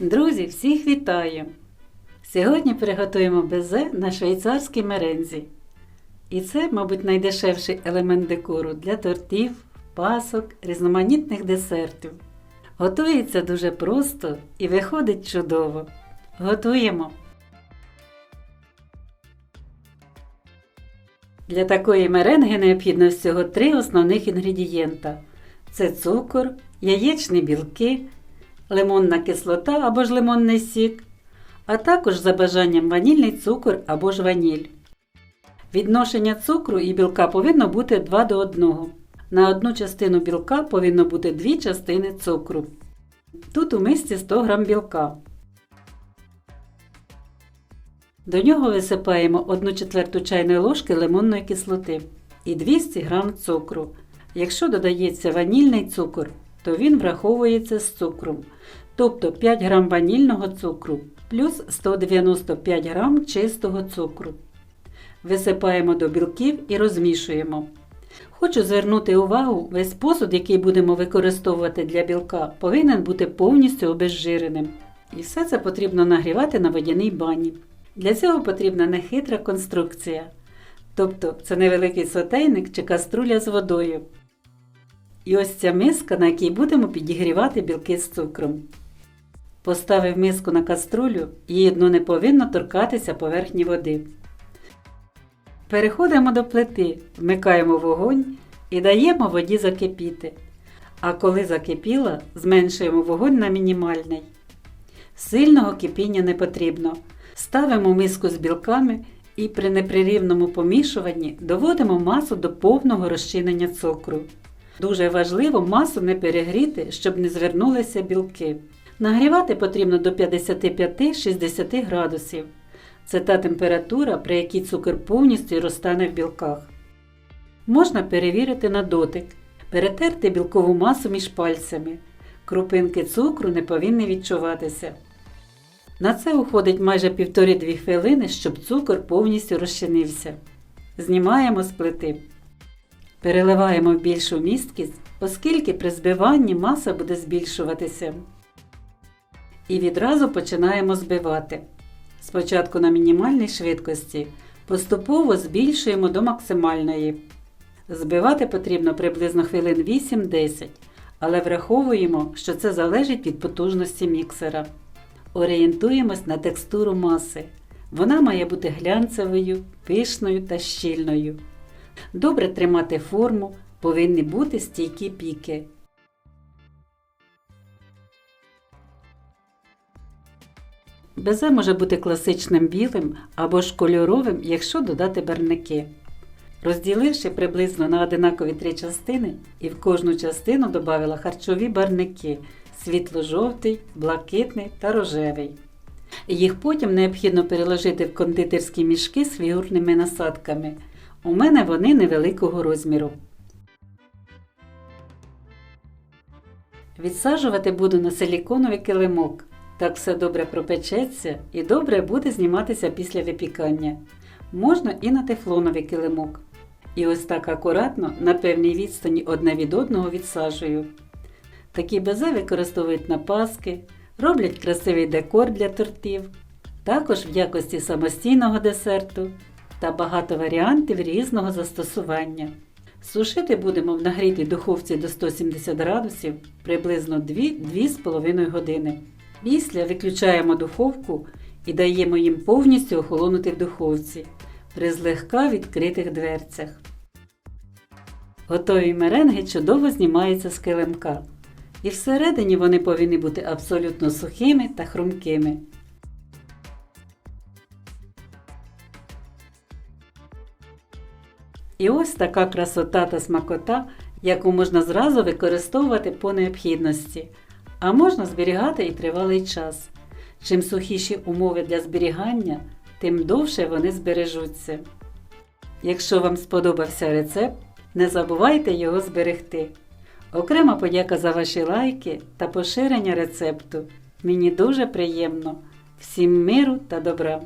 Друзі, всіх вітаю! Сьогодні приготуємо безе на швейцарській мерензі. І це, мабуть, найдешевший елемент декору для тортів, пасок, різноманітних десертів. Готується дуже просто і виходить чудово. Готуємо! Для такої меренги необхідно всього три основних інгредієнта: це цукор, яєчні білки, лимонна кислота або ж лимонний сік, а також за бажанням ванільний цукор або ж ваніль. Відношення цукру і білка повинно бути 2 до 1. На одну частину білка повинно бути 2 частини цукру. Тут у мисці 100 г білка. До нього висипаємо 1 четверту чайної ложки лимонної кислоти і 200 г цукру. Якщо додається ванільний цукор, то він враховується з цукром, тобто 5 г ванільного цукру плюс 195 г чистого цукру. Висипаємо до білків і розмішуємо. Хочу звернути увагу, весь посуд, який будемо використовувати для білка, повинен бути повністю обезжиреним. І все це потрібно нагрівати на водяній бані. Для цього потрібна нехитра конструкція. Тобто це невеликий сотейник чи каструля з водою. І ось ця миска, на якій будемо підігрівати білки з цукром. Поставив миску на каструлю, її дно не повинно торкатися поверхні води. Переходимо до плити, вмикаємо вогонь і даємо воді закипіти. А коли закипіла, зменшуємо вогонь на мінімальний. Сильного кипіння не потрібно. Ставимо миску з білками і при неприрівному помішуванні доводимо масу до повного розчинення цукру. Дуже важливо масу не перегріти, щоб не звернулися білки. Нагрівати потрібно до 55-60 градусів. Це та температура, при якій цукор повністю розтане в білках. Можна перевірити на дотик, перетерти білкову масу між пальцями. Крупинки цукру не повинні відчуватися. На це уходить майже 1,5-2 хвилини, щоб цукор повністю розчинився. Знімаємо з плити. Переливаємо в більшу місткість, оскільки при збиванні маса буде збільшуватися. І відразу починаємо збивати. Спочатку на мінімальній швидкості, поступово збільшуємо до максимальної. Збивати потрібно приблизно хвилин 8-10, але враховуємо, що це залежить від потужності міксера. Орієнтуємось на текстуру маси. Вона має бути глянцевою, пишною та щільною. Добре тримати форму, повинні бути стійкі піки. Безе може бути класичним білим або ж кольоровим, якщо додати барники. Розділивши приблизно на одинакові три частини, і в кожну частину додала харчові барники світло-жовтий, блакитний та рожевий. Їх потім необхідно переложити в кондитерські мішки з фігурними насадками. У мене вони невеликого розміру. Відсаджувати буду на силіконовий килимок. Так все добре пропечеться і добре буде зніматися після випікання. Можна і на тефлоновий килимок. І ось так акуратно на певній відстані одне від одного відсаджую. Такі безе використовують на паски, роблять красивий декор для тортів, також в якості самостійного десерту та багато варіантів різного застосування. Сушити будемо в нагрітій духовці до 170 градусів приблизно 2-2,5 години. Після виключаємо духовку і даємо їм повністю охолонути в духовці при злегка відкритих дверцях. Готові меренги чудово знімаються з килимка. І всередині вони повинні бути абсолютно сухими та хрумкими. І ось така красота та смакота, яку можна зразу використовувати по необхідності, а можна зберігати і тривалий час. Чим сухіші умови для зберігання, тим довше вони збережуться. Якщо вам сподобався рецепт, не забувайте його зберегти. Окрема подяка за ваші лайки та поширення рецепту. Мені дуже приємно. Всім миру та добра!